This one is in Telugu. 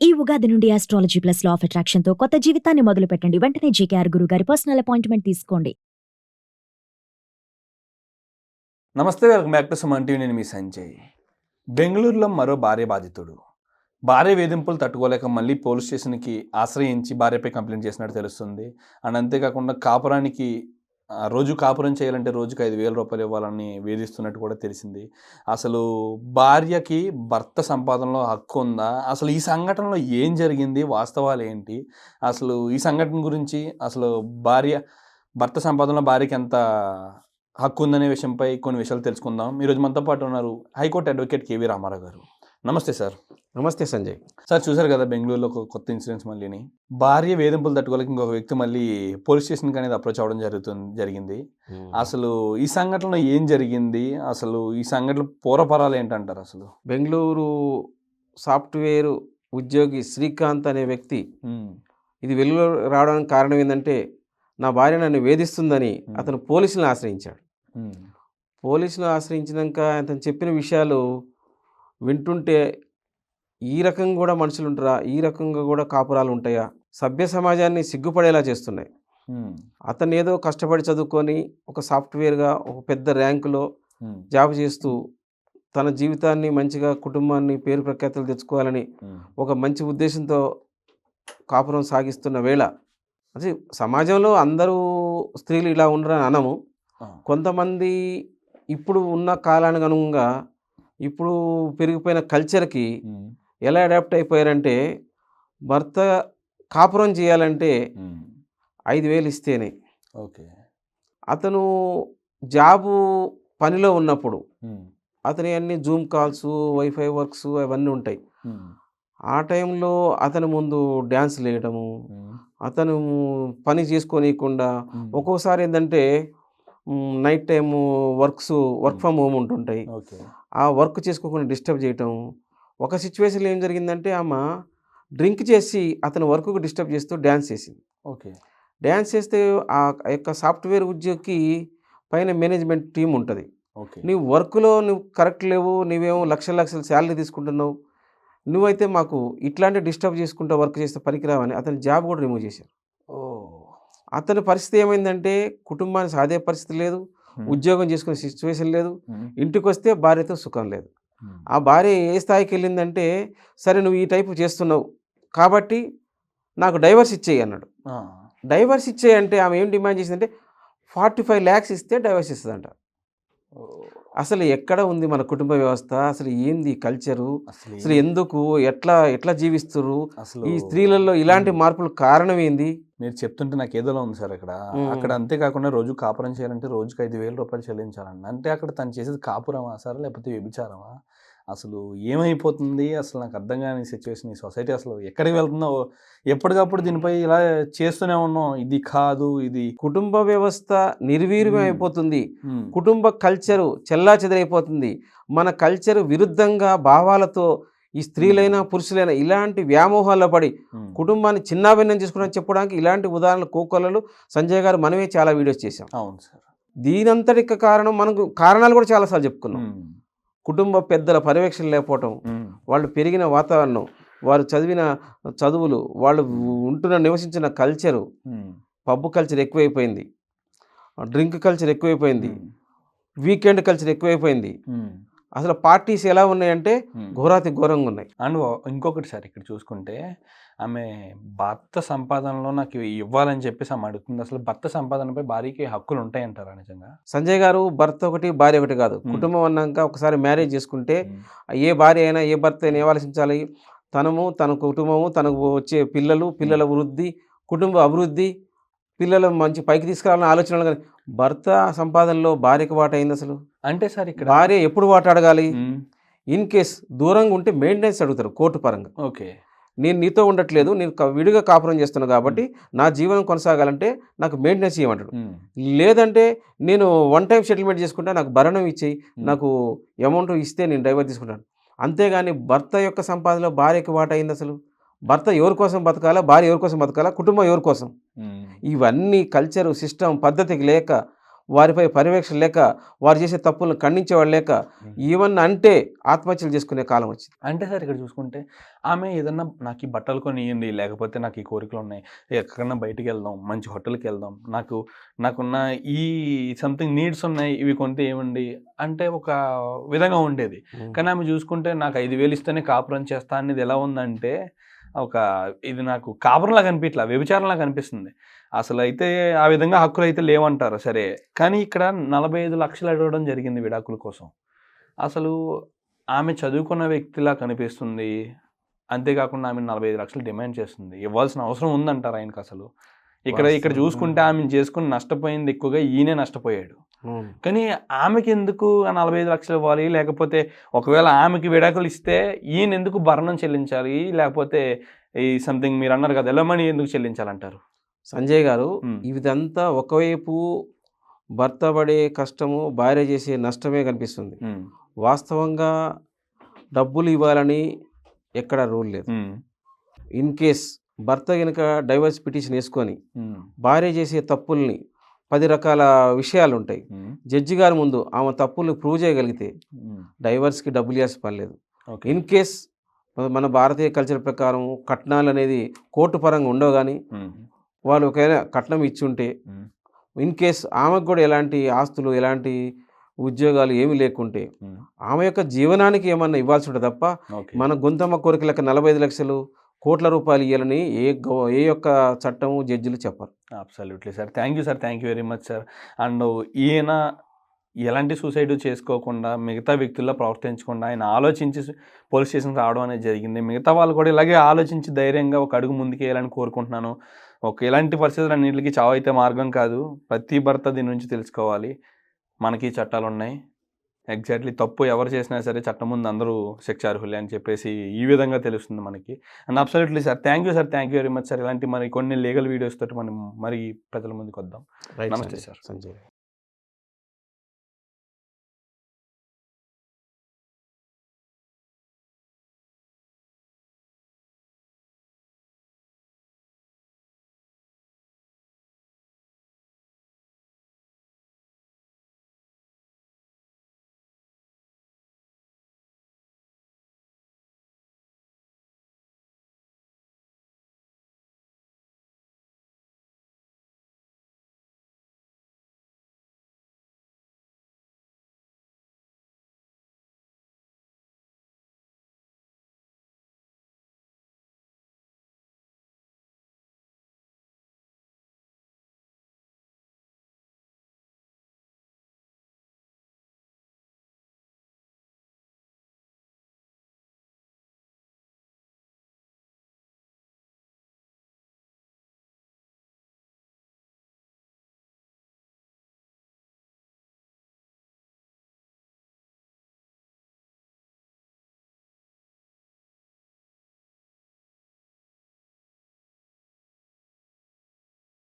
ఈ ఉగాది నుండి ఆస్ట్రాలజీ ప్లస్ లా ఆఫ్ అట్రాక్షన్తో కొత్త జీవితాన్ని మొదలు పెట్టండి వెంటనే జేకేఆర్ గురు గారి పర్సనల్ అపాయింట్మెంట్ తీసుకోండి. నమస్తే welcome back to Suman TV నేను మీ సంజయ్. బెంగళూరులో మరో భార్య బాధితుడు. భార్య వేధింపులు తట్టుకోలేక మళ్ళీ పోలీస్ స్టేషన్కి ఆశ్రయించి భార్యపై కంప్లైంట్ చేసినట్టు తెలుస్తుంది. అండ్ అంతేకాకుండా కాపురానికి రోజు కాపురం చేయాలంటే రోజుకి ఐదు వేల రూపాయలు ఇవ్వాలని వేధిస్తున్నట్టు కూడా తెలిసింది. అసలు భార్యకి భర్త సంపాదనలో హక్కు ఉందా? అసలు ఈ సంఘటనలో ఏం జరిగింది? వాస్తవాలు ఏంటి? అసలు ఈ సంఘటన గురించి అసలు భార్య భర్త సంపాదనలో భార్యకి ఎంత హక్కు ఉందనే విషయంపై కొన్ని విషయాలు తెలుసుకుందాం. ఈరోజు మనతో పాటు ఉన్నారు హైకోర్టు అడ్వకేట్ కేవీ రామారావు గారు. నమస్తే సార్. నమస్తే సంజయ్. సార్ చూసారు కదా బెంగళూరులో ఒక కొత్త ఇన్సిడెంట్స్ మళ్ళీని. భార్య వేధింపులు తట్టుకోలేక ఇంకొక వ్యక్తి మళ్ళీ పోలీస్ స్టేషన్కి అనేది అప్రోచ్ అవ్వడం జరుగుతుంది జరిగింది. అసలు ఈ సంఘటనలో ఏం జరిగింది? అసలు ఈ సంఘటన పూర్వపరాలు ఏంటంటారు అసలు? బెంగళూరు సాఫ్ట్వేర్ ఉద్యోగి శ్రీకాంత్ అనే వ్యక్తి ఇది వెలుగు రావడానికి కారణం ఏంటంటే నా భార్య నన్ను వేధిస్తుందని అతను పోలీసులను ఆశ్రయించాడు. పోలీసులు ఆశ్రయించినాక అతను చెప్పిన విషయాలు వింటుంటే ఈ రకంగా కూడా మనుషులు ఉంటారా? ఈ రకంగా కూడా కాపురాలు ఉంటాయా? సభ్య సమాజాన్ని సిగ్గుపడేలా చేస్తున్నాయి. అతను ఏదో కష్టపడి చదువుకొని ఒక సాఫ్ట్వేర్గా ఒక పెద్ద ర్యాంకులో జాబ్ చేస్తూ తన జీవితాన్ని మంచిగా కుటుంబాన్ని పేరు ప్రఖ్యాతులు తెచ్చుకోవాలని ఒక మంచి ఉద్దేశంతో కాపురం సాగిస్తున్న వేళ. అది సమాజంలో అందరూ స్త్రీలు ఇలా ఉండరని అనము. కొంతమంది ఇప్పుడు ఉన్న కాలానికి అనుగుణంగా ఇప్పుడు పెరిగిపోయిన కల్చర్కి ఎలా అడాప్ట్ అయిపోయారంటే భర్త కాపురం చేయాలంటే ఐదు వేలు ఇస్తేనే. ఓకే. అతను జాబు పనిలో ఉన్నప్పుడు అతని అన్ని జూమ్ కాల్స్ వైఫై వర్క్స్ అవన్నీ ఉంటాయి. ఆ టైంలో అతని ముందు డ్యాన్స్ వేయడము అతను పని చేసుకోనీయకుండా ఒక్కోసారి ఏంటంటే night time works work from home ఉంటుంటాయి. ఓకే. ఆ వర్క్ చేసుకోకుండా డిస్టర్బ్ చేయటం. ఒక సిచ్యువేషన్లో ఏం జరిగిందంటే ఆమె డ్రింక్ చేసి అతని వర్క్కు డిస్టర్బ్ చేస్తూ డ్యాన్స్ చేసింది. ఓకే. డ్యాన్స్ చేస్తే ఆ యొక్క సాఫ్ట్వేర్ ఉద్యోగికి పైన మేనేజ్మెంట్ టీం ఉంటుంది. ఓకే. నీవు వర్క్లో నువ్వు కరెక్ట్ లేవు నువ్వేమో లక్షల లక్షల శాలరీ తీసుకుంటున్నావు నువ్వైతే మాకు ఇట్లాంటి డిస్టర్బ్ చేసుకుంటూ వర్క్ చేస్తే పనికిరావని అతని జాబ్ కూడా రిమూవ్ చేశారు. ఓ అతని పరిస్థితి ఏమైందంటే కుటుంబాన్ని సాదే పరిస్థితి లేదు. ఉద్యోగం చేసుకునే సిచ్యువేషన్ లేదు. ఇంటికి వస్తే భార్యతో సుఖం లేదు. ఆ భార్య ఏ స్థాయికి వెళ్ళిందంటే సరే నువ్వు ఈ టైపు చేస్తున్నావు కాబట్టి నాకు డైవర్స్ ఇచ్చేయి అన్నాడు. డైవర్స్ ఇచ్చేయి అంటే ఆమె ఏం డిమాండ్ చేసిందంటే ఫార్టీ ఫైవ్ ల్యాక్స్ ఇస్తే డైవర్స్ ఇస్తుందంట. అసలు ఎక్కడ ఉంది మన కుటుంబ వ్యవస్థ? అసలు ఏంది కల్చరు అసలు ఎందుకు? ఎట్లా ఎట్లా జీవిస్తున్నారు అసలు ఈ స్త్రీలలో ఇలాంటి మార్పులు కారణం ఏంది? మీరు చెప్తుంటే నాకు ఏదోలా ఉంది సార్ అక్కడ. అక్కడ అంతేకాకుండా రోజు కాపురం చేయాలంటే రోజుకి ఐదు వేల రూపాయలు చెల్లించాలండి అంటే అక్కడ తను చేసేది కాపురమా సార్? లేకపోతే వ్యభిచారమా? అసలు ఏమైపోతుంది? అసలు నాకు అర్థం కాని సిచ్యువేషన్ ఈ సొసైటీ అసలు ఎక్కడికి వెళ్తుందో ఎప్పటికప్పుడు దీనిపై ఇలా చేస్తూనే ఉన్నాం. ఇది కాదు ఇది కుటుంబ వ్యవస్థ నిర్వీర్యం మ్మ్. అయిపోతుంది. మ్మ్. కుటుంబ కల్చరు చెల్లా చెదరైపోతుంది. మన కల్చర్ విరుద్ధంగా భావాలతో ఈ స్త్రీలైనా పురుషులైనా ఇలాంటి వ్యామోహాల్లో పడి. కుటుంబాన్ని చిన్నాభిన్నం చేసుకోవడం చెప్పడానికి ఇలాంటి ఉదాహరణలు కోకొల్లలు సంజయ్ గారు మనమే చాలా వీడియోస్ చేశాం. అవును సార్. దీనంతటికి కారణం మనకు కారణాలు కూడా చాలాసార్లు చెప్పుకున్నాం. కుటుంబ పెద్దల పర్యవేక్షణ లేకపోవటం. వాళ్ళు పెరిగిన వాతావరణం వారు చదివిన చదువులు వాళ్ళు ఉంటున్న నివసించిన కల్చరు. పబ్ కల్చర్ ఎక్కువైపోయింది డ్రింక్ కల్చర్ ఎక్కువైపోయింది. వీకెండ్ కల్చర్ ఎక్కువైపోయింది. అసలు పార్టీస్ ఎలా ఉన్నాయంటే. ఘోరాతి ఘోరంగా ఉన్నాయి. అండ్ ఇంకొకటి సార్ ఇక్కడ చూసుకుంటే ఆమె భర్త సంపాదనలో నాకు ఇవ్వాలని చెప్పేసి ఆమె అడుగుతుంది. అసలు భర్త సంపాదనపై భార్యకి హక్కులు ఉంటాయంటారా నిజంగా? సంజయ్ గారు భర్త ఒకటి భార్య ఒకటి కాదు. కుటుంబం అన్నాక ఒకసారి మ్యారేజ్ చేసుకుంటే ఏ భార్య అయినా ఏ భర్త అయినా ఏం ఆలోచించాలి? తనము తన కుటుంబము తనకు వచ్చే పిల్లలు పిల్లల వృద్ధి కుటుంబ అభివృద్ధి పిల్లలు మంచి పైకి తీసుకురావాలని ఆలోచనలు కానీ భర్త సంపాదనలో భార్యకు వాట అయింది అసలు? అంటే సార్ ఇక్కడ భార్య ఎప్పుడు వాట అడగాలి. ఇన్ కేస్ దూరంగా ఉంటే మెయింటెనెన్స్ అడుగుతారు కోర్టు పరంగా. ఓకే. నేను నీతో ఉండట్లేదు నేను విడిగా కాపురం చేస్తున్నాను కాబట్టి నా జీవనం కొనసాగాలంటే నాకు మెయింటెనెన్స్ ఇవ్వమంటాడు. లేదంటే నేను వన్ టైం సెటిల్మెంట్ చేసుకుంటే నాకు భరణం ఇచ్చేయి. నాకు అమౌంట్ ఇస్తే నేను డ్రైవర్ తీసుకుంటాను. అంతేగాని భర్త యొక్క సంపాదనలో భార్యకి వాట అయింది అసలు? భర్త ఎవరి కోసం బతకాలా భార్య ఎవరి కోసం బతకాలా కుటుంబం ఎవరి కోసం. ఇవన్నీ కల్చరు సిస్టమ్ పద్ధతికి లేక వారిపై పర్యవేక్షణ లేక వారు చేసే తప్పులను ఖండించేవాడు లేక ఈవెన్ అంటే ఆత్మహత్యలు చేసుకునే కాలం వచ్చింది. అంటే సార్ ఇక్కడ చూసుకుంటే ఆమె ఏదన్నా నాకు ఈ బట్టలు కొని ఇవ్వండి లేకపోతే నాకు ఈ కోరికలు ఉన్నాయి ఎక్కడన్నా బయటికి వెళ్దాం మంచి హోటల్కి వెళ్దాం నాకు నాకున్న ఈ సంథింగ్ నీడ్స్ ఉన్నాయి ఇవి కొంటే ఏమండి? అంటే ఒక విధంగా ఉండేది. కానీ ఆమె చూసుకుంటే నాకు ఐదు వేలు ఇస్తేనే కాపురం చేస్తా అనేది ఎలా ఉందంటే ఒక ఇది నాకు కాపురంలా కనిపించట్లా వ్యభిచారంలా కనిపిస్తుంది. అసలు అయితే ఆ విధంగా హక్కులు అయితే లేవంటారు సరే. కానీ ఇక్కడ నలభై ఐదు లక్షలు అడగడం జరిగింది విడాకుల కోసం. అసలు ఆమె చదువుకున్న వ్యక్తిలా కనిపిస్తుంది. అంతేకాకుండా ఆమె నలభై ఐదు లక్షలు డిమాండ్ చేస్తుంది. ఇవ్వాల్సిన అవసరం ఉందంటారు ఆయనకు అసలు ఇక్కడ ఇక్కడ. చూసుకుంటే ఆమె చేసుకుని నష్టపోయింది ఎక్కువగా ఈయనే నష్టపోయాడు. కానీ ఆమెకి ఎందుకు నలభై ఐదు లక్షలు ఇవ్వాలి? లేకపోతే ఒకవేళ ఆమెకి విడాకులు ఇస్తే ఈయన ఎందుకు భరణం చెల్లించాలి? లేకపోతే ఈ సంథింగ్ మీరు అన్నారు కదా ఎలమని ఎందుకు చెల్లించాలంటారు? సంజయ్ గారు. ఇదంతా ఒకవైపు భర్త పడే కష్టము భార్య చేసే నష్టమే కనిపిస్తుంది. వాస్తవంగా డబ్బులు ఇవ్వాలని ఎక్కడ రూల్ లేదు. ఇన్ కేస్ భర్త కనుక డైవర్స్ పిటిషన్ వేసుకొని భార్య చేసే తప్పుల్ని పది రకాల విషయాలు ఉంటాయి జడ్జి గారి ముందు ఆమె తప్పుల్ని ప్రూవ్ చేయగలిగితే డైవర్స్కి డబ్బులు ఇవ్వాల్సిన పని లేదు. ఓకే. ఇన్ కేస్ మన భారతీయ కల్చర్ ప్రకారం కట్నాలు అనేది కోర్టు పరంగా ఉండవు కానీ వాళ్ళు ఒకవేళ కట్నం ఇచ్చి ఉంటే ఇన్ కేస్ ఆమెకు కూడా ఎలాంటి ఆస్తులు ఎలాంటి ఉద్యోగాలు ఏమీ లేకుంటే ఆమె యొక్క జీవనానికి ఏమన్నా ఇవ్వాల్సి ఉంటుంది తప్ప. మన గొంతమ్మ కోరికలకు నలభై ఐదు లక్షలు కోట్ల రూపాయలు ఇవ్వాలని ఏ ఏ యొక్క చట్టము జడ్జిలు చెప్పరు. Absolutely sir thank you sir thank you very much sir and ఈయన ఎలాంటి సూసైడ్ చేసుకోకుండా మిగతా వ్యక్తుల్లో ప్రవర్తించకుండా ఆయన ఆలోచించి పోలీస్ స్టేషన్ రావడం అనేది జరిగింది. మిగతా వాళ్ళు కూడా ఇలాగే ఆలోచించి ధైర్యంగా ఒక అడుగు ముందుకు వేయాలని కోరుకుంటున్నాను. ఒక ఎలాంటి పరిస్థితులు అన్నింటికి చావు అయితే మార్గం కాదు. ప్రతి భర్త దీని నుంచి తెలుసుకోవాలి. మనకి చట్టాలు ఉన్నాయి. ఎగ్జాక్ట్లీ తప్పు ఎవరు చేసినా సరే చట్టం ముందు అందరూ శిక్ష అర్హులే అని చెప్పేసి ఈ విధంగా తెలుస్తుంది మనకి. And absolutely sir thank you sir thank you very much sir ఇలాంటి మరి కొన్ని లీగల్ వీడియోస్ తోటి మనం మరి ప్రజల ముందుకు వద్దాం. నమస్తే సార్. సంజయ్